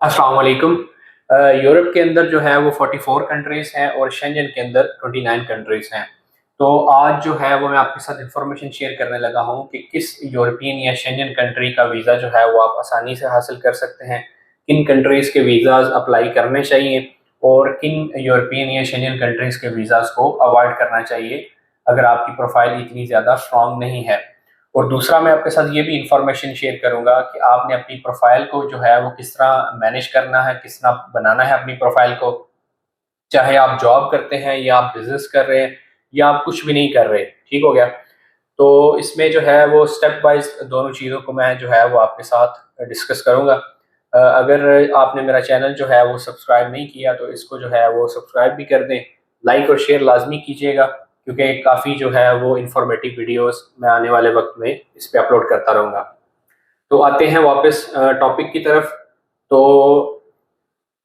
السلام علیکم۔ یورپ کے اندر جو ہے وہ 44 کنٹریز ہیں اور شنجن کے اندر 29 کنٹریز ہیں۔ تو آج جو ہے وہ میں آپ کے ساتھ انفارمیشن شیئر کرنے لگا ہوں کہ کس یورپین یا شنجن کنٹری کا ویزا جو ہے وہ آپ آسانی سے حاصل کر سکتے ہیں۔ کن کنٹریز کے ویزاز اپلائی کرنے چاہیے اور کن یورپین یا شنجن کنٹریز کے ویزاز کو اوائڈ کرنا چاہیے۔ اگر آپ کی پروفائل اتنی زیادہ اسٹرانگ نہیں ہے۔ اور دوسرا میں آپ کے ساتھ یہ بھی انفارمیشن شیئر کروں گا کہ آپ نے اپنی پروفائل کو جو ہے وہ کس طرح مینیج کرنا ہے، کس طرح بنانا ہے اپنی پروفائل کو۔ چاہے آپ جاب کرتے ہیں یا آپ بزنس کر رہے ہیں یا آپ کچھ بھی نہیں کر رہے، ٹھیک ہو گیا؟ تو اس میں جو ہے وہ اسٹیپ وائز دونوں چیزوں کو میں جو ہے وہ آپ کے ساتھ ڈسکس کروں گا۔ اگر آپ نے میرا چینل جو ہے وہ سبسکرائب نہیں کیا تو اس کو جو ہے وہ سبسکرائب بھی کر دیں۔ لائک اور شیئر لازمی کیجیے گا۔ کیونکہ کافی جو ہے وہ انفارمیٹیو ویڈیوز میں آنے والے وقت میں اس پہ اپلوڈ کرتا رہوں گا۔ تو آتے ہیں واپس ٹاپک کی طرف۔ تو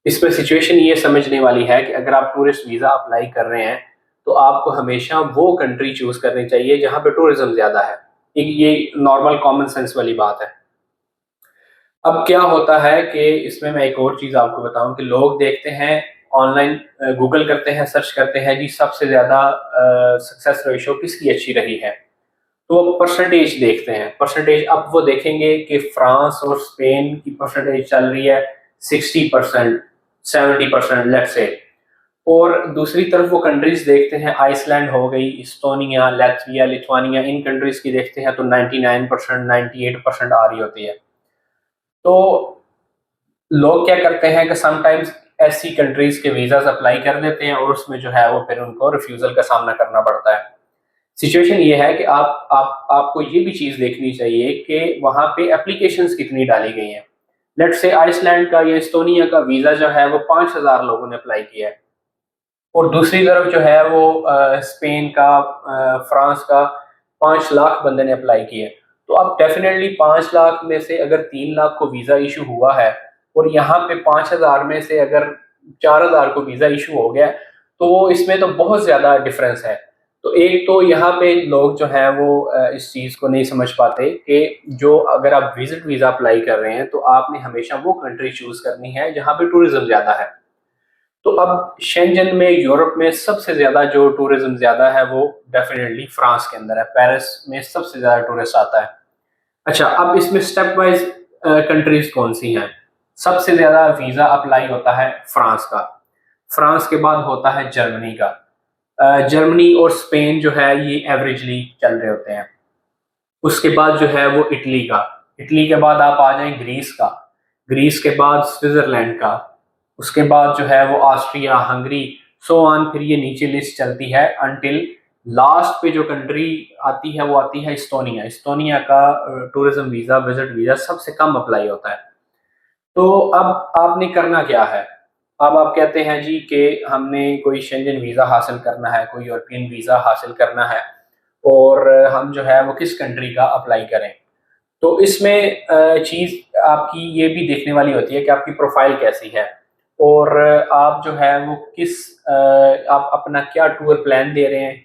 اس میں سچویشن یہ سمجھنے والی ہے کہ اگر آپ ٹورسٹ ویزا اپلائی کر رہے ہیں، تو آپ کو ہمیشہ وہ کنٹری چوز کرنی چاہیے جہاں پہ ٹورزم زیادہ ہے۔ یہ نارمل کامن سینس والی بات ہے۔ اب کیا ہوتا ہے کہ اس میں میں ایک اور چیز آپ کو بتاؤں کہ لوگ دیکھتے ہیں آن لائن گوگل کرتے ہیں، سرچ کرتے ہیں جی سب سے زیادہ سکسیس ریشو کس کی اچھی رہی ہے؟ تو وہ پرسنٹیج دیکھتے ہیں۔ پرسنٹیج اب وہ دیکھیں گے کہ فرانس اور اسپین کی پرسنٹیج چل رہی ہے sixty percent seventy percent late سے اور دوسری طرف وہ کنٹریز دیکھتے ہیں آئس لینڈ ہو گئی اسٹونیا لیتویا لتھوانیا ان کنٹریز کی دیکھتے ہیں تو ninety nine percent ninety eight percent آ رہی ہوتی ہے۔ تو لوگ کیا کرتے ہیں کہ سم ٹائمز ایسی کنٹریز کے ویزاز اپلائی کر دیتے ہیں اور اس میں جو ہے وہ پھر ان کو ریفیوزل کا سامنا کرنا پڑتا ہے۔ سچویشن یہ ہے کہ آپ آپ آپ کو یہ بھی چیز دیکھنی چاہیے کہ وہاں پہ اپلیکیشنز کتنی ڈالی گئی ہیں۔ لیٹ سے آئس لینڈ کا یا استونیا کا ویزا جو ہے وہ پانچ ہزار لوگوں نے اپلائی کیا ہے۔ اور دوسری طرف جو ہے وہ اسپین کا فرانس کا پانچ لاکھ بندے نے اپلائی کیا ہے تو اب ڈیفینیٹلی پانچ لاکھ میں سے اگر تین لاکھ کو ویزا ایشو ہوا ہے اور یہاں پہ پانچ ہزار میں سے اگر چار ہزار کو ویزا ایشو ہو گیا تو وہ اس میں تو بہت زیادہ ڈفرینس ہے۔ تو ایک تو یہاں پہ لوگ جو ہیں وہ اس چیز کو نہیں سمجھ پاتے کہ جو اگر آپ وزٹ ویزا اپلائی کر رہے ہیں تو آپ نے ہمیشہ وہ کنٹری چوز کرنی ہے جہاں پہ ٹوریزم زیادہ ہے۔ تو اب شینجن میں یورپ میں سب سے زیادہ جو ٹوریزم زیادہ ہے وہ ڈیفینیٹلی فرانس کے اندر ہے۔ پیرس میں سب سے زیادہ ٹورسٹ آتا ہے۔ اچھا اب اس میں اسٹیپ وائز کنٹریز کون سی ہیں؟ سب سے زیادہ ویزا اپلائی ہوتا ہے فرانس کا۔ فرانس کے بعد ہوتا ہے جرمنی کا۔ جرمنی اور اسپین جو ہے یہ ایوریجلی چل رہے ہوتے ہیں۔ اس کے بعد جو ہے وہ اٹلی کا۔ اٹلی کے بعد آپ آ جائیں گریس کا۔ گریس کے بعد سوئٹزرلینڈ کا۔ اس کے بعد جو ہے وہ آسٹریا، ہنگری سو آن پھر یہ نیچے لسٹ چلتی ہے انٹل لاسٹ پہ جو کنٹری آتی ہے وہ آتی ہے استونیا استونیا کا ٹورزم ویزا وزٹ ویزا سب سے کم اپلائی ہوتا ہے۔ تو اب آپ نے کرنا کیا ہے؟ اب آپ کہتے ہیں جی کہ ہم نے کوئی شنجن ویزا حاصل کرنا ہے، کوئی یورپین ویزا حاصل کرنا ہے اور ہم جو ہے وہ کس کنٹری کا اپلائی کریں؟ تو اس میں چیز آپ کی یہ بھی دیکھنے والی ہوتی ہے کہ آپ کی پروفائل کیسی ہے اور آپ جو ہے وہ کس آپ اپنا کیا ٹور پلان دے رہے ہیں؟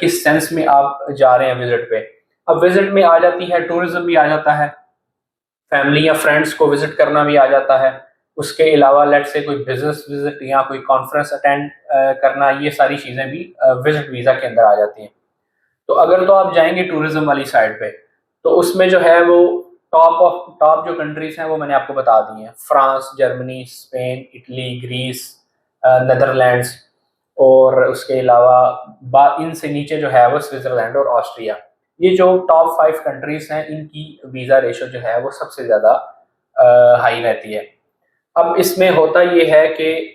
کس سینس میں آپ جا رہے ہیں وزٹ پہ؟ اب وزٹ میں آ جاتی ہے ٹورزم بھی آ جاتا ہے۔ فیملی یا فرینڈس کو وزٹ کرنا بھی آ جاتا ہے۔ اس کے علاوہ لیٹ سے کوئی بزنس وزٹ یا کوئی کانفرنس اٹینڈ کرنا، یہ ساری چیزیں بھی وزٹ ویزا کے اندر آ جاتی ہیں۔ تو اگر تو آپ جائیں گے ٹوریزم والی سائڈ پہ، تو اس میں جو ہے وہ ٹاپ آف ٹاپ جو کنٹریز ہیں وہ میں نے آپ کو بتا دی ہیں۔ France, Germany, Spain, Italy, Greece Netherlands اور اس کے علاوہ ان سے نیچے جو ہے وہ سوئٹزرلینڈ اور آسٹریا۔ یہ جو ٹاپ فائیو کنٹریز ہیں، ان کی ویزا ریشو جو ہے وہ سب سے زیادہ ہائی رہتی ہے۔ اب اس میں ہوتا یہ ہے کہ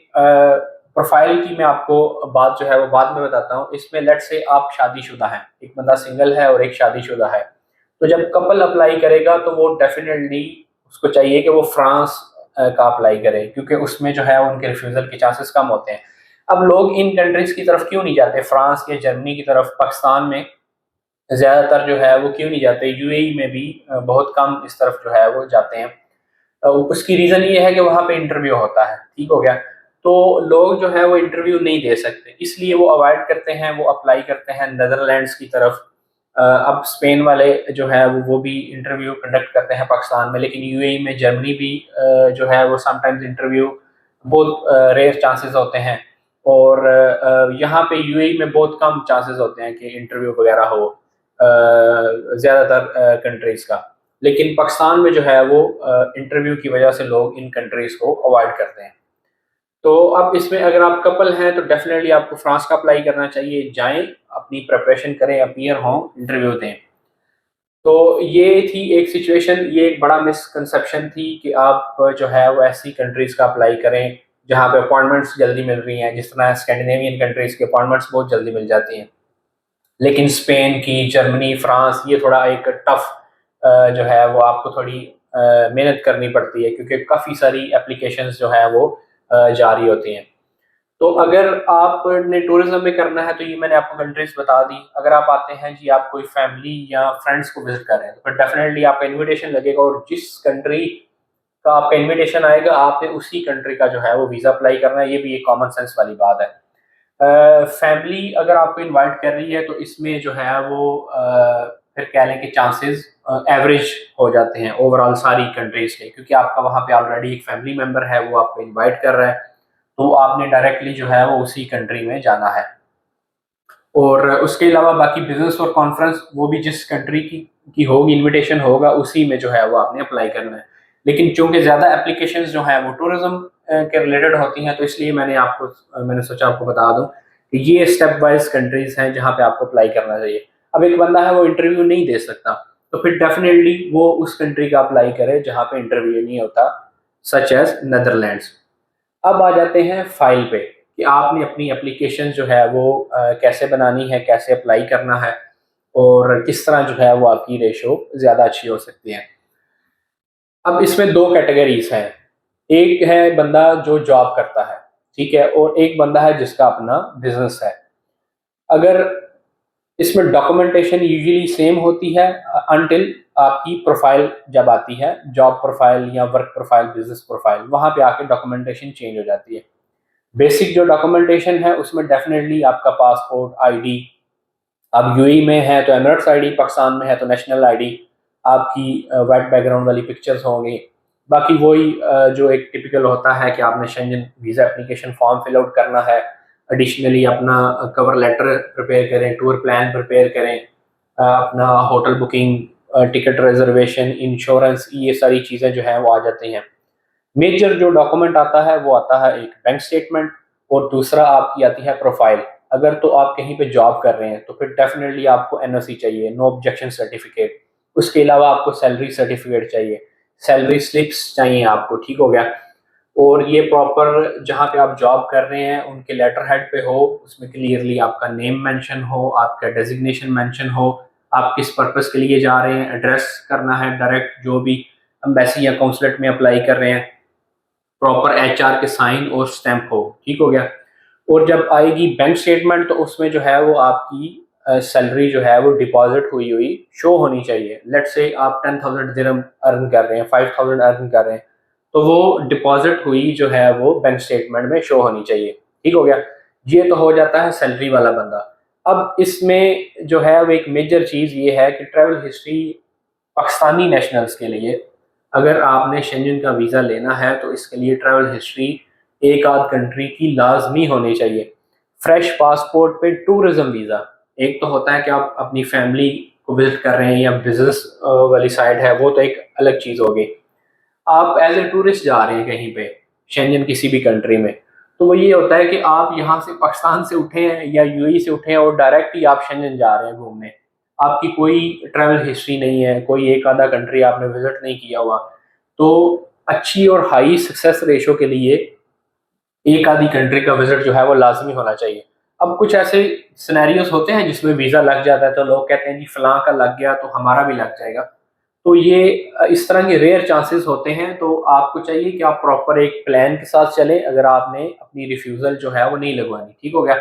پروفائل کی میں آپ کو بات جو ہے وہ بعد میں بتاتا ہوں۔ اس میں لیٹ سے آپ شادی شدہ ہیں۔ ایک بندہ سنگل ہے اور ایک شادی شدہ ہے۔ تو جب کپل اپلائی کرے گا تو وہ ڈیفینیٹلی اس کو چاہیے کہ وہ فرانس کا اپلائی کرے۔ کیونکہ اس میں جو ہے ان کے ریفیوزل کے چانسز کم ہوتے ہیں۔ اب لوگ ان کنٹریز کی طرف کیوں نہیں جاتے؟ فرانس یا جرمنی کی طرف پاکستان میں زیادہ تر جو ہے وہ کیوں نہیں جاتے؟ یو اے ای میں بھی بہت کم اس طرف جو ہے وہ جاتے ہیں۔ اس کی ریزن یہ ہے کہ وہاں پہ انٹرویو ہوتا ہے، ٹھیک ہو گیا۔ تو لوگ جو ہے وہ انٹرویو نہیں دے سکتے، اس لیے وہ اوائڈ کرتے ہیں، وہ اپلائی کرتے ہیں نیدرلینڈس کی طرف۔ اب اسپین والے جو ہے وہ بھی انٹرویو کنڈکٹ کرتے ہیں پاکستان میں، لیکن یو اے ای میں جرمنی بھی جو ہے وہ سم ٹائمز انٹرویو بہت ریئر چانسز ہوتے ہیں۔ اور یہاں پہ یو اے ای میں بہت کم چانسز ہوتے ہیں کہ انٹرویو وغیرہ ہو۔ زیادہ تر کنٹریز کا۔ لیکن پاکستان میں جو ہے وہ انٹرویو کی وجہ سے لوگ ان کنٹریز کو اوائڈ کرتے ہیں۔ تو اب اس میں اگر آپ کپل ہیں تو ڈیفینیٹلی آپ کو فرانس کا اپلائی کرنا چاہیے۔ جائیں، اپنی پریپریشن کریں اپیئر ہوں انٹرویو دیں۔ تو یہ تھی ایک سچویشن یہ ایک بڑا مسکنسیپشن تھی کہ آپ جو ہے وہ ایسی کنٹریز کا اپلائی کریں جہاں پہ اپوائنٹمنٹس جلدی مل رہی ہیں۔ جس طرح اسکینڈینیوین کنٹریز کے اپوائنٹمنٹس بہت جلدی مل جاتی ہیں۔ لیکن اسپین کی، جرمنی، فرانس، یہ تھوڑا ایک ٹف جو ہے وہ آپ کو تھوڑی محنت کرنی پڑتی ہے کیونکہ کافی ساری اپلیکیشنز جو ہے وہ جاری ہوتی ہیں۔ تو اگر آپ نے ٹورزم میں کرنا ہے تو یہ میں نے آپ کو کنٹریز بتا دی۔ اگر آپ آتے ہیں جی آپ کوئی فیملی یا فرینڈس کو وزٹ کر رہے ہیں تو پھر ڈیفینیٹلی آپ کا انویٹیشن لگے گا اور جس کنٹری کا آپ کا انویٹیشن آئے گا، آپ نے اسی کنٹری کا جو ہے وہ ویزا اپلائی کرنا ہے۔ یہ بھی ایک کامن سینس والی بات ہے۔ فیملی اگر آپ کو انوائٹ کر رہی ہے تو اس میں جو ہے وہ پھر کہہ لیں کہ چانسز ایوریج ہو جاتے ہیں اوور آل ساری کنٹریز کے، کیونکہ آپ کا وہاں پہ آلریڈی ایک فیملی ممبر ہے، وہ آپ کو انوائٹ کر رہا ہے، تو آپ نے ڈائریکٹلی جو ہے وہ اسی کنٹری میں جانا ہے۔ اور اس کے علاوہ باقی بزنس اور کانفرنس وہ بھی جس کنٹری کی کی ہوگی انویٹیشن ہوگا، اسی میں جو ہے وہ آپ نے اپلائی کرنا ہے۔ لیکن چونکہ زیادہ اپلیکیشنز جو ہیں وہ ٹورزم کے ریلیٹڈ ہوتی ہیں، تو اس لیے میں نے آپ کو، میں نے سوچا آپ کو بتا دوں کہ یہ اسٹیپ وائز کنٹریز ہیں جہاں پہ آپ کو اپلائی کرنا چاہیے۔ اب ایک بندہ ہے، وہ انٹرویو نہیں دے سکتا، تو پھر ڈیفینیٹلی وہ اس کنٹری کا اپلائی کرے جہاں پہ انٹرویو نہیں ہوتا سچ ایز نیدرلینڈس اب آ جاتے ہیں فائل پہ کہ آپ نے اپنی اپلیکیشن جو ہے وہ کیسے بنانی ہے، کیسے اپلائی کرنا ہے، اور کس طرح جو ہے وہ آپ کی ریشو زیادہ اچھی ہو سکتی ہے۔ اب اس میں دو کیٹیگریز ہیں۔ ایک ہے بندہ جو جاب کرتا ہے، ٹھیک ہے، اور ایک بندہ ہے جس کا اپنا بزنس ہے۔ اگر اس میں ڈاکومنٹیشن یوزلی سیم ہوتی ہے انٹل آپ کی پروفائل جب آتی ہے جاب پروفائل یا ورک پروفائل بزنس پروفائل وہاں پہ آ کے ڈاکومنٹیشن چینج ہو جاتی ہے۔ بیسک جو ڈاکومنٹیشن ہے، اس میں ڈیفینیٹلی آپ کا پاسپورٹ آئی ڈی اب یو ای میں ہے تو ایمرٹس آئی ڈی پاکستان میں ہے تو نیشنل آئی ڈی آپ کی وائٹ بیک گراؤنڈ والی پکچرز ہوں گی باقی وہی جو ایک ٹپیکل ہوتا ہے کہ آپ نے Schengen visa application form fill out کرنا ہے ایڈیشنلی اپنا کور لیٹر پریپیئر کریں ٹور پلان پریپیئر کریں اپنا hotel booking ticket reservation insurance یہ ساری چیزیں جو ہیں وہ آ جاتی ہیں۔ میجر جو ڈاکومنٹ آتا ہے وہ آتا ہے ایک بینک اسٹیٹمنٹ اور دوسرا آپ کی آتی ہے پروفائل اگر تو آپ کہیں پہ جاب کر رہے ہیں تو پھر ڈیفینیٹلی آپ کو این او سی چاہیے نو آبجیکشن سرٹیفکیٹ اس کے علاوہ آپ کو سیلری سرٹیفکیٹ چاہیے۔ سیلری سلپس چاہیے آپ کو، ٹھیک ہو گیا؟ اور یہ پراپر جہاں پہ آپ جاب کر رہے ہیں، ان کے لیٹر ہیڈ پہ ہو، اس میں کلیئرلی آپ کا نیم مینشن ہو، آپ کا ڈیزگنیشن مینشن ہو، آپ کس پرپز کے لیے جا رہے ہیں ایڈریس کرنا ہے ڈائریکٹ جو بھی امبیسی یا کونسلیٹ میں اپلائی کر رہے ہیں۔ پراپر ایچ آر کے سائن اور اسٹیمپ ہو، ٹھیک ہو گیا؟ اور جب آئے گی بینک اسٹیٹمنٹ تو اس میں جو ہے وہ آپ کی سیلری جو ہے وہ ڈپازٹ ہوئی ہوئی شو ہونی چاہیے. لیٹ سے آپ ٹین تھاؤزینڈ درم ارن کر رہے ہیں فائیو تھاؤزینڈ ارن کر رہے ہیں، تو وہ ڈپازٹ ہوئی جو ہے وہ بینک اسٹیٹمنٹ میں شو ہونی چاہیے. ٹھیک ہو گیا؟ یہ تو ہو جاتا ہے سیلری والا بندہ. اب اس میں جو ہے وہ ایک میجر چیز یہ ہے کہ ٹریول ہسٹری پاکستانی نیشنلز کے لیے اگر آپ نے شنجن کا ویزا لینا ہے تو اس کے لیے ٹریول ہسٹری ایک آدھ کنٹری کی لازمی ہونی چاہیے. فریش پاسپورٹ پہ ٹورزم ویزا ایک تو ہوتا ہے کہ آپ اپنی فیملی کو وزٹ کر رہے ہیں یا بزنس والی سائڈ ہے، وہ تو ایک الگ چیز ہوگی۔ آپ ایز اے ٹورسٹ جا رہے ہیں کہیں پہ شینجن کسی بھی کنٹری میں، تو وہ یہ ہوتا ہے کہ آپ یہاں سے پاکستان سے اٹھے ہیں یا یو ای سے اٹھے ہیں اور ڈائریکٹ ہی آپ شینجن جا رہے ہیں گھومنے۔ آپ کی کوئی ٹریول ہسٹری نہیں ہے، کوئی ایک آدھا کنٹری آپ نے وزٹ نہیں کیا ہوا۔ تو اچھی اور ہائی سکسیس ریشو کے لیے ایک آدھی کنٹری کا وزٹ جو ہے وہ لازمی ہونا چاہیے۔ اب کچھ ایسے سنیریوز ہوتے ہیں جس میں ویزا لگ جاتا ہے تو لوگ کہتے ہیں جی فلاں کا لگ گیا تو ہمارا بھی لگ جائے گا۔ تو یہ اس طرح کے ریئر چانسز ہوتے ہیں تو آپ کو چاہیے کہ آپ پراپر ایک پلان کے ساتھ چلیں اگر آپ نے اپنی ریفیوزل جو ہے وہ نہیں لگوانی، ٹھیک ہو گیا؟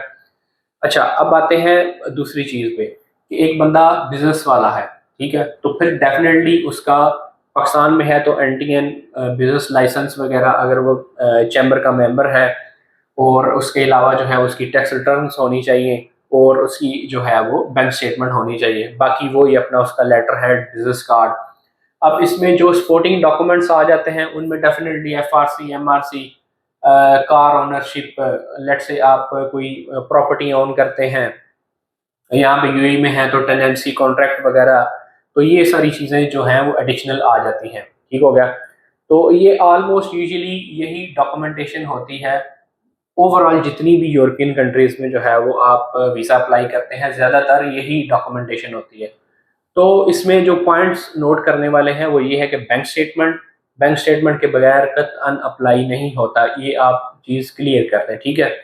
اچھا اب آتے ہیں دوسری چیز پہ کہ ایک بندہ بزنس والا ہے، ٹھیک ہے؟ تو پھر ڈیفینیٹلی اس کا پاکستان میں ہے تو اینٹی این بزنس لائسنس وغیرہ اگر وہ چیمبر کا ممبر ہے اور اس کے علاوہ جو ہے اس کی ٹیکس ریٹرنس ہونی چاہیے اور اس کی جو ہے وہ بینک سٹیٹمنٹ ہونی چاہیے۔ باقی وہ یہ اپنا اس کا لیٹر ہیڈ بزنس کارڈ اب اس میں جو سپورٹنگ ڈاکومنٹس آ جاتے ہیں، ان میں definitely F R C M R C car ownership let's say آپ کوئی پراپرٹی اون کرتے ہیں، یہاں پہ یو ای میں ہیں تو ٹیننسی کانٹریکٹ وغیرہ، تو یہ ساری چیزیں جو ہیں وہ ایڈیشنل آ جاتی ہیں۔ ٹھیک ہو گیا؟ تو یہ آلموسٹ یوزلی یہی ڈاکومنٹیشن ہوتی ہے۔ اوور آل جتنی بھی یورپین کنٹریز میں جو ہے وہ آپ ویزا اپلائی کرتے ہیں، زیادہ تر یہی ڈاکومنٹیشن ہوتی ہے۔ تو اس میں جو پوائنٹس نوٹ کرنے والے ہیں وہ یہ ہے کہ بینک سٹیٹمنٹ بینک سٹیٹمنٹ کے بغیر ان اپلائی نہیں ہوتا۔ یہ آپ چیز کلیئر کر رہے ہیں ٹھیک ہے؟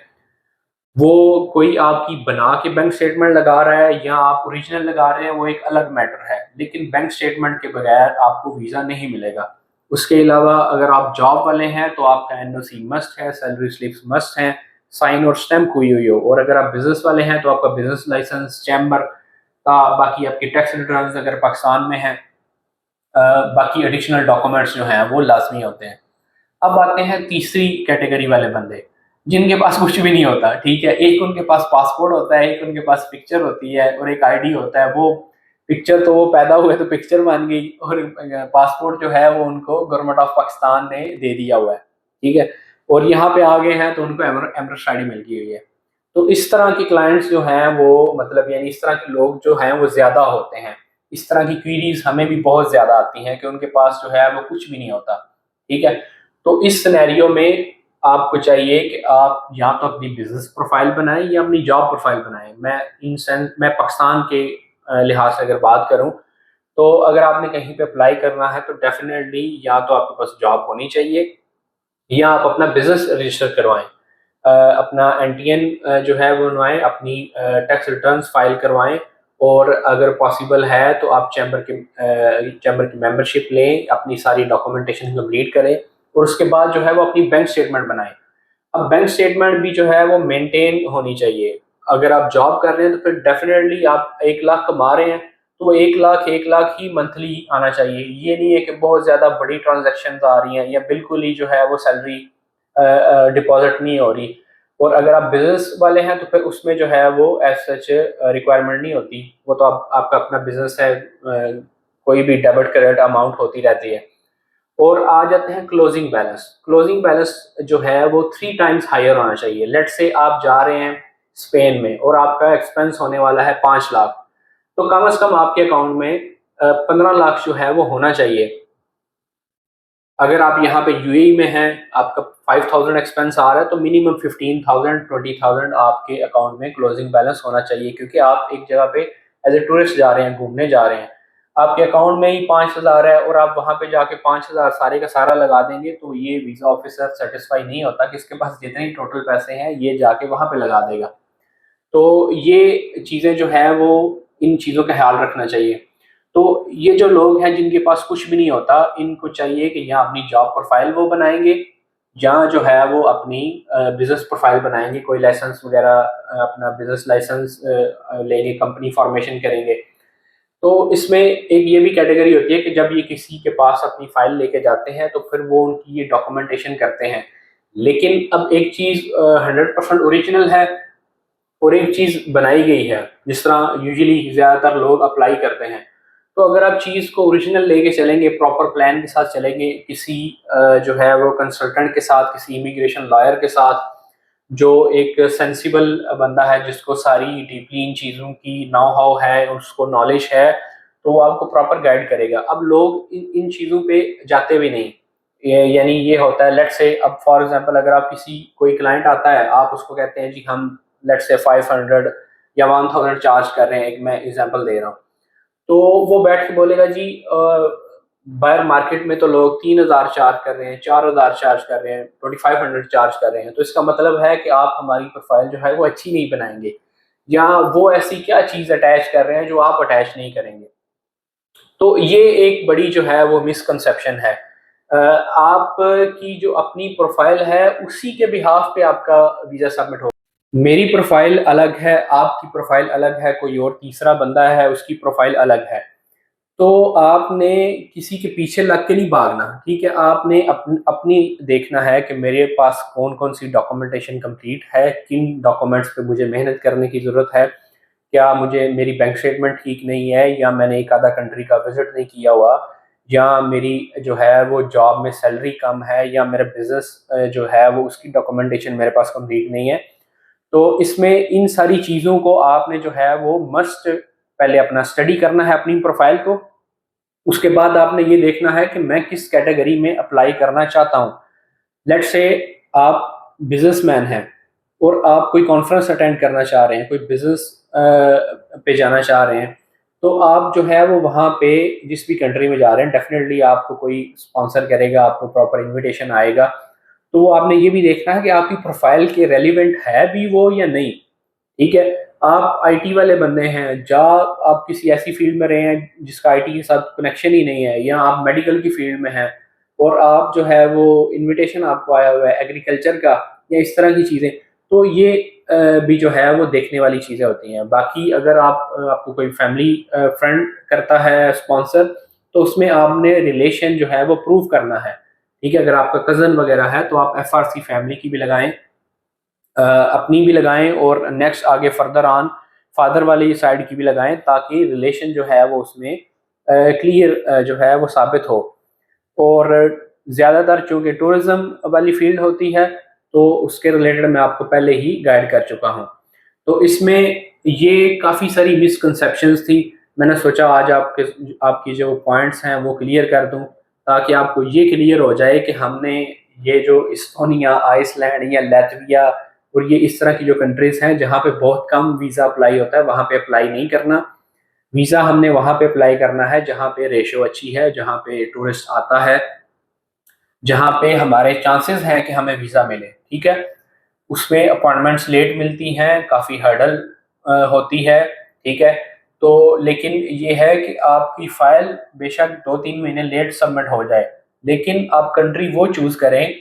وہ کوئی آپ کی بنا کے بینک سٹیٹمنٹ لگا رہا ہے یا آپ اوریجنل لگا رہے ہیں، وہ ایک الگ میٹر ہے۔ لیکن بینک سٹیٹمنٹ کے بغیر آپ کو ویزا نہیں ملے گا۔ اس کے علاوہ اگر آپ جاب والے ہیں تو آپ کا این او سی مسٹ ہے سیلری سلپس مسٹ ہیں سائن اور اسٹیمپ ہوئی ہوئی ہو۔ اور اگر آپ بزنس والے ہیں تو آپ کا بزنس لائسنس چیمبر کا باقی آپ کی ٹیکس ریٹرنز اگر پاکستان میں ہیں باقی ایڈیشنل ڈاکومنٹس جو ہیں وہ لازمی ہوتے ہیں۔ اب آتے ہیں تیسری کیٹیگری والے بندے، جن کے پاس کچھ بھی نہیں ہوتا، ٹھیک ہے؟ ایک ان کے پاس پاسپورٹ ہوتا ہے، ایک ان کے پاس پکچر ہوتی ہے اور ایک آئی ڈی ہوتا ہے، وہ پکچر تو وہ پیدا ہوئے تو پکچر بن گئی اور پاسپورٹ جو ہے وہ ان کو گورنمنٹ آف پاکستان نے دے دیا ہوا ہے، ٹھیک ہے؟ اور یہاں پہ آگے ہیں تو ان کو ایمرس آئی ڈی مل گئی ہوئی ہے۔ تو اس طرح کی کلائنٹس جو ہیں وہ مطلب یعنی اس طرح کے لوگ جو ہیں وہ زیادہ ہوتے ہیں۔ اس طرح کی کوئریز ہمیں بھی بہت زیادہ آتی ہیں کہ ان کے پاس جو ہے وہ کچھ بھی نہیں ہوتا، ٹھیک ہے؟ تو اس سنیریو میں آپ کو چاہیے کہ آپ یا تو اپنی بزنس پروفائل بنائیں یا اپنی جاب پروفائل بنائیں۔ میں ان سینس میں پاکستان کے لحاظ سے اگر بات کروں تو اگر آپ نے کہیں پہ اپلائی کرنا ہے تو ڈیفینیٹلی یا تو آپ کے پاس جاب ہونی چاہیے یا آپ اپنا بزنس رجسٹر کروائیں۔ اپنا این ٹی این جو ہے وہ بنوائیں، اپنی ٹیکس ریٹرنس فائل کروائیں اور اگر پاسبل ہے تو آپ چیمبر کے چیمبر کی ممبرشپ لیں، اپنی ساری ڈاکومنٹیشن کمپلیٹ کریں اور اس کے بعد جو ہے وہ اپنی بینک اسٹیٹمنٹ بنائیں۔ اب بینک اسٹیٹمنٹ بھی جو ہے وہ مینٹین ہونی چاہیے۔ اگر آپ جاب کر رہے ہیں تو پھر ڈیفینیٹلی آپ ایک لاکھ کما رہے ہیں، تو وہ ایک لاکھ ایک لاکھ ہی منتھلی آنا چاہیے۔ یہ نہیں ہے کہ بہت زیادہ بڑی ٹرانزیکشن آ رہی ہیں یا بالکل ہی جو ہے وہ سیلری ڈپازٹ نہیں ہو رہی۔ اور اگر آپ بزنس والے ہیں تو پھر اس میں جو ہے وہ ایز سچ ریکوائرمنٹ نہیں ہوتی۔ وہ تو آپ آپ کا اپنا بزنس ہے کوئی بھی ڈیبٹ کریڈٹ اماؤنٹ ہوتی رہتی ہے۔ اور آ جاتے ہیں کلوزنگ بیلنس کلوزنگ بیلنس جو ہے وہ تھری ٹائمز ہائر ہونا چاہیے۔ لیٹ سے آپ جا رہے ہیں اسپین میں اور آپ کا ایکسپینس ہونے والا ہے پانچ لاکھ۔ تو کم از کم آپ کے اکاؤنٹ میں پندرہ لاکھ جو ہے وہ ہونا چاہیے۔ اگر آپ یہاں پہ یو اے میں ہیں، آپ کا فائیو تھاؤزینڈ ایکسپینس آ رہا ہے، تو minimum fifteen thousand twenty thousand آپ کے اکاؤنٹ میں کلوزنگ بیلنس ہونا چاہیے۔ کیونکہ آپ ایک جگہ پہ ایز اے ٹورسٹ جا رہے ہیں، گھومنے جا رہے ہیں۔ آپ کے اکاؤنٹ میں ہی پانچ ہزار ہے اور آپ وہاں پہ جا کے پانچ ہزار سارے کا سارا لگا دیں گے، تو یہ ویزا آفیسر سیٹسفائی نہیں ہوتا کہ اس کے پاس جتنے ٹوٹل پیسے ہیں، یہ جا کے وہاں پہ لگا دے گا۔ تو یہ چیزیں جو ہے وہ ان چیزوں کا خیال رکھنا چاہیے۔ تو یہ جو لوگ ہیں جن کے پاس کچھ بھی نہیں ہوتا، ان کو چاہیے کہ یہاں اپنی جاب پروفائل وہ بنائیں گے جہاں جو ہے وہ اپنی بزنس پروفائل بنائیں گے۔ کوئی لائسنس وغیرہ اپنا بزنس لائسنس لیں گے کمپنی فارمیشن کریں گے۔ تو اس میں ایک یہ بھی کیٹیگری ہوتی ہے کہ جب یہ کسی کے پاس اپنی فائل لے کے جاتے ہیں تو پھر وہ ان کی یہ ڈاکومنٹیشن کرتے ہیں۔ لیکن اب ایک چیز ہنڈریڈ پرسینٹ اوریجنل ہے۔ اور ایک چیز بنائی گئی ہے، جس طرح یوزلی زیادہ تر لوگ اپلائی کرتے ہیں۔ تو اگر آپ چیز کو اوریجنل لے کے چلیں گے پراپر پلان کے ساتھ چلیں گے، کسی جو ہے وہ کنسلٹنٹ کے ساتھ، کسی امیگریشن لائر کے ساتھ، جو ایک سینسیبل بندہ ہے، جس کو ساری ڈیپلی ان چیزوں کی ناؤ ہاؤ ہے، اس کو نالج ہے، تو وہ آپ کو پراپر گائیڈ کرے گا۔ اب لوگ ان ان چیزوں پہ جاتے بھی نہیں۔ یعنی یہ ہوتا ہے لیٹ سے اب فار ایگزامپل اگر آپ کسی، کوئی کلائنٹ آتا ہے، آپ اس کو کہتے ہیں جی ہم لیٹ سے فائیو ہنڈریڈ یا ون تھاؤزینڈ چارج کر رہے ہیں، ایک میں ایگزامپل دے رہا ہوں۔ تو وہ بیٹھ کے بولے گا جی باہر مارکیٹ میں تو لوگ تین ہزار چارج کر رہے ہیں، چار ہزار چارج کر رہے ہیں ٹوئنٹی فائیو ہنڈریڈ چارج کر رہے ہیں۔ تو اس کا مطلب ہے کہ آپ ہماری پروفائل جو ہے وہ اچھی نہیں بنائیں گے۔ یا وہ ایسی کیا چیز اٹیچ کر رہے ہیں جو آپ اٹیچ نہیں کریں گے۔ تو یہ ایک بڑی جو ہے وہ مسکنسیپشن ہے۔ آپ کی جو اپنی پروفائل ہے، اسی کے بحاف پہ آپ کا ویزا سبمٹ ہو میری پروفائل الگ ہے، آپ کی پروفائل الگ ہے، کوئی اور تیسرا بندہ ہے، اس کی پروفائل الگ ہے۔ تو آپ نے کسی کے پیچھے لگ کے نہیں بھاگنا، ٹھیک ہے؟ آپ نے اپنی دیکھنا ہے کہ میرے پاس کون کون سی ڈاکومنٹیشن کمپلیٹ ہے، کن ڈاکومنٹس پہ مجھے محنت کرنے کی ضرورت ہے۔ کیا مجھے میری بینک اسٹیٹمنٹ ٹھیک نہیں ہے، یا میں نے ایک آدھا کنٹری کا وزٹ نہیں کیا ہوا، یا میری جو ہے وہ جاب میں سیلری کم ہے، یا میرا بزنس جو ہے وہ اس کی ڈاکومنٹیشن میرے پاس کمپلیٹ نہیں ہے۔ تو اس میں ان ساری چیزوں کو آپ نے جو ہے وہ مسٹ پہلے اپنا اسٹڈی کرنا ہے اپنی پروفائل کو۔ اس کے بعد آپ نے یہ دیکھنا ہے کہ میں کس کیٹیگری میں اپلائی کرنا چاہتا ہوں۔ لیٹ سے آپ بزنس مین ہیں اور آپ کوئی کانفرنس اٹینڈ کرنا چاہ رہے ہیں، کوئی بزنس پہ جانا چاہ رہے ہیں۔ تو آپ جو ہے وہ وہاں پہ جس بھی کنٹری میں جا رہے ہیں ڈیفینیٹلی آپ کو کوئی اسپانسر کرے گا، آپ کو پراپر انویٹیشن آئے گا۔ تو آپ نے یہ بھی دیکھنا ہے کہ آپ کی پروفائل کے ریلیونٹ ہے بھی وہ یا نہیں۔ ٹھیک ہے؟ آپ آئی ٹی والے بندے ہیں، جا آپ کسی ایسی فیلڈ میں رہے ہیں جس کا آئی ٹی کے ساتھ کنیکشن ہی نہیں ہے، یا آپ میڈیکل کی فیلڈ میں ہیں اور آپ جو ہے وہ انویٹیشن آپ کو آیا ہوا ہے ایگریکلچر کا یا اس طرح کی چیزیں، تو یہ بھی جو ہے وہ دیکھنے والی چیزیں ہوتی ہیں۔ باقی اگر آپ آپ کو کوئی فیملی فرینڈ کرتا ہے اسپانسر تو اس میں آپ نے ریلیشن جو ہے وہ پروو کرنا ہے۔ ٹھیک ہے، اگر آپ کا کزن وغیرہ ہے تو آپ ایف آر سی فیملی کی بھی لگائیں اپنی بھی لگائیں اور نیکسٹ آگے فردر آن فادر والی سائڈ کی بھی لگائیں تاکہ ریلیشن جو ہے وہ اس میں کلیئر جو ہے وہ ثابت ہو۔ اور زیادہ تر چونکہ ٹورزم والی فیلڈ ہوتی ہے تو اس کے ریلیٹڈ میں آپ کو پہلے ہی گائیڈ کر چکا ہوں۔ تو اس میں یہ کافی ساری مسکنسیپشنز تھی۔ میں نے سوچا آج آپ کے، آپ کی جو پوائنٹس ہیں وہ کلیئر کر دوں۔ تاکہ آپ کو یہ کلیئر ہو جائے کہ ہم نے یہ جو استونیا آئس لینڈ یا لیتویا اور یہ اس طرح کی جو کنٹریز ہیں جہاں پہ بہت کم ویزا اپلائی ہوتا ہے، وہاں پہ اپلائی نہیں کرنا۔ ویزا ہم نے وہاں پہ اپلائی کرنا ہے جہاں پہ ریشو اچھی ہے، جہاں پہ ٹورسٹ آتا ہے، جہاں پہ ہمارے چانسز ہیں کہ ہمیں ویزا ملے، ٹھیک ہے؟ اس میں اپوائنٹمنٹس لیٹ ملتی ہیں، کافی ہرڈل ہوتی ہے، ٹھیک ہے؟ تو لیکن یہ ہے کہ آپ کی فائل بے شک دو تین مہینے لیٹ سبمٹ ہو جائے۔ لیکن آپ کنٹری وہ چوز کریں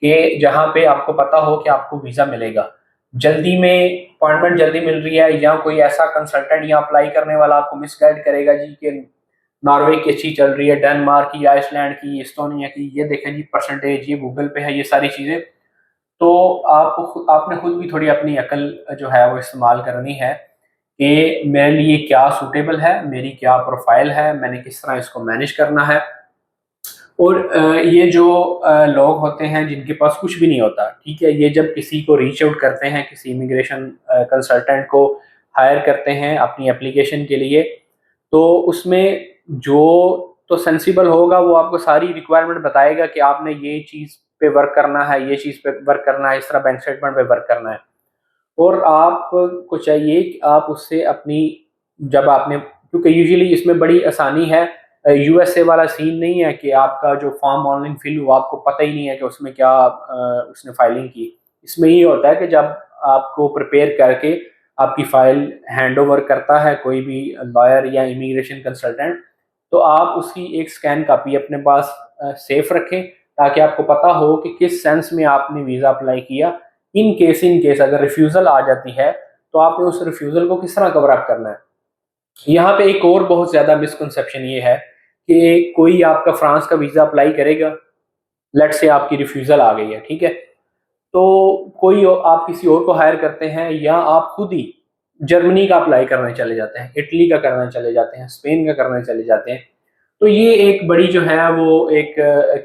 کہ جہاں پہ آپ کو پتا ہو کہ آپ کو ویزا ملے گا۔ جلدی میں اپوائنٹمنٹ جلدی مل رہی ہے یا کوئی ایسا کنسلٹنٹ یا اپلائی کرنے والا آپ کو مس گائڈ کرے گا جی کہ ناروے کی اچھی چل رہی ہے ڈینمارک کی آئس لینڈ کی، استونیا کی، یہ دیکھیں جی پرسنٹیج یہ گوگل پہ ہے، یہ ساری چیزیں۔ تو آپ آپ نے خود بھی تھوڑی اپنی عقل جو ہے وہ استعمال کرنی ہے۔ کہ میرے لیے کیا سوٹیبل ہے، میری کیا پروفائل ہے، میں نے کس طرح اس کو مینیج کرنا ہے۔ اور یہ جو لوگ ہوتے ہیں جن کے پاس کچھ بھی نہیں ہوتا، ٹھیک ہے، یہ جب کسی کو ریچ آؤٹ کرتے ہیں، کسی امیگریشن کنسلٹنٹ کو ہائر کرتے ہیں اپنی اپلیکیشن کے لیے، تو اس میں جو تو سینسیبل ہوگا، وہ آپ کو ساری ریکوائرمنٹ بتائے گا کہ آپ نے یہ چیز پہ ورک کرنا ہے، یہ چیز پہ ورک کرنا ہے، اس طرح بینک اسٹیٹمنٹ پہ ورک کرنا ہے۔ اور آپ کو چاہیے کہ آپ اس سے اپنی جب آپ نے کیونکہ یوزلی اس میں بڑی آسانی ہے یو ایس اے والا سین نہیں ہے کہ آپ کا جو فارم آن لائن فل ہوا، آپ کو پتہ ہی نہیں ہے کہ اس میں کیا اس نے فائلنگ کی۔ اس میں یہ ہوتا ہے کہ جب آپ کو پریپیئر کر کے آپ کی فائل ہینڈ اوور کرتا ہے کوئی بھی لائر یا امیگریشن کنسلٹنٹ تو آپ اس کی ایک سکین کاپی اپنے پاس سیف رکھیں تاکہ آپ کو پتا ہو کہ کس سینس میں آپ نے ویزا اپلائی کیا۔ ان کیس ان کیس اگر ریفیوزل آ جاتی ہے تو آپ نے اس ریفیوزل کو کس طرح کور اپ کرنا ہے؟ یہاں پہ ایک اور بہت زیادہ مسکنسیپشن یہ ہے کہ کوئی آپ کا فرانس کا ویزا اپلائی کرے گا لیٹ سے آپ کی ریفیوزل آ گئی ہے، ٹھیک ہے؟ تو کوئی آپ کسی اور کو ہائر کرتے ہیں یا آپ خود ہی جرمنی کا اپلائی کرنے چلے جاتے ہیں اٹلی کا کرنے چلے جاتے ہیں اسپین کا کرنے چلے جاتے ہیں۔ تو یہ ایک بڑی جو ہے وہ ایک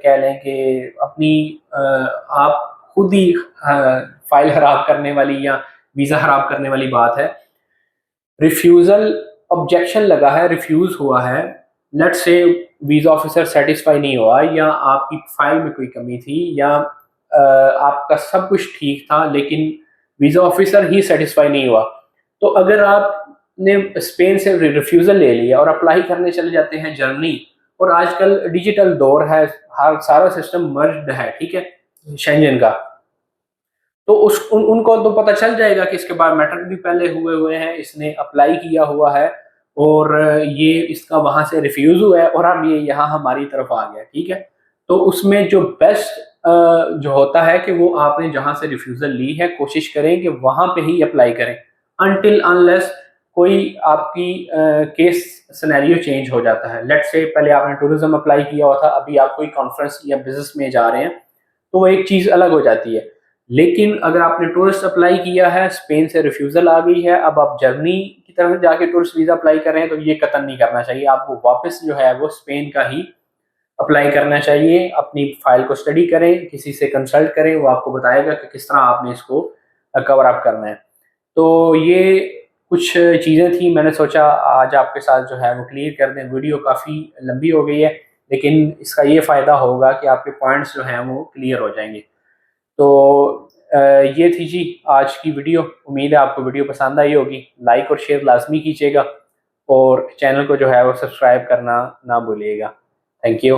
کہہ لیں کہ اپنی آپ خود ہی فائل خراب کرنے والی یا ویزا خراب کرنے والی بات ہے۔ ریفیوزل آبجیکشن لگا ہے ریفیوز ہوا ہے۔ لیٹ سے ویزا آفیسر سیٹسفائی نہیں ہوا یا آپ کی فائل میں کوئی کمی تھی یا آپ کا سب کچھ ٹھیک تھا لیکن ویزا آفیسر ہی سیٹسفائی نہیں ہوا۔ تو اگر آپ نے اسپین سے ریفیوزل لے لیا اور اپلائی کرنے چلے جاتے ہیں جرمنی، اور آج کل ڈیجیٹل دور ہے، ہر سارا سسٹم مرجڈ ہے، ٹھیک ہے۔ شینجن کا۔ تو اس ان, ان کو تو پتہ چل جائے گا کہ اس کے بعد میٹرک بھی پہلے ہوئے ہوئے ہیں اس نے اپلائی کیا ہوا ہے اور یہ اس کا وہاں سے ریفیوز ہوا ہے اور اب یہ یہاں ہماری طرف آ گیا ٹھیک ہے؟ تو اس میں جو بیسٹ جو ہوتا ہے کہ وہ آپ نے جہاں سے ریفیوزل لی ہے کوشش کریں کہ وہاں پہ ہی اپلائی کریں۔ انٹل انلیس کوئی آپ کی کیس سنیریو چینج ہو جاتا ہے۔ لیٹ سے پہلے آپ نے ٹورزم اپلائی کیا ہوا تھا ابھی آپ کوئی کانفرنس یا بزنس میں جا رہے ہیں۔ تو وہ ایک چیز الگ ہو جاتی ہے۔ لیکن اگر آپ نے ٹورسٹ اپلائی کیا ہے اسپین سے ریفیوزل آ گئی ہے، اب آپ جرمنی کی طرف جا کے ٹورسٹ ویزا اپلائی کر رہے ہیں، تو یہ قتل نہیں کرنا چاہیے۔ آپ کو واپس جو ہے وہ اسپین کا ہی اپلائی کرنا چاہیے۔ اپنی فائل کو اسٹڈی کریں، کسی سے کنسلٹ کریں، وہ آپ کو بتائے گا کہ کس طرح آپ نے اس کو کور اپ کرنا ہے۔ تو یہ کچھ چیزیں تھیں، میں نے سوچا آج آپ کے ساتھ جو ہے وہ کلیئر کر دیں۔ ویڈیو کافی لمبی ہو گئی ہے۔ لیکن اس کا یہ فائدہ ہوگا کہ آپ کے پوائنٹس جو ہیں وہ کلیئر ہو جائیں گے۔ تو یہ تھی جی آج کی ویڈیو امید ہے آپ کو ویڈیو پسند آئی ہوگی۔ لائک اور شیئر لازمی کیجیے گا۔ اور چینل کو جو ہے وہ سبسکرائب کرنا نہ بھولیے گا۔ Thank you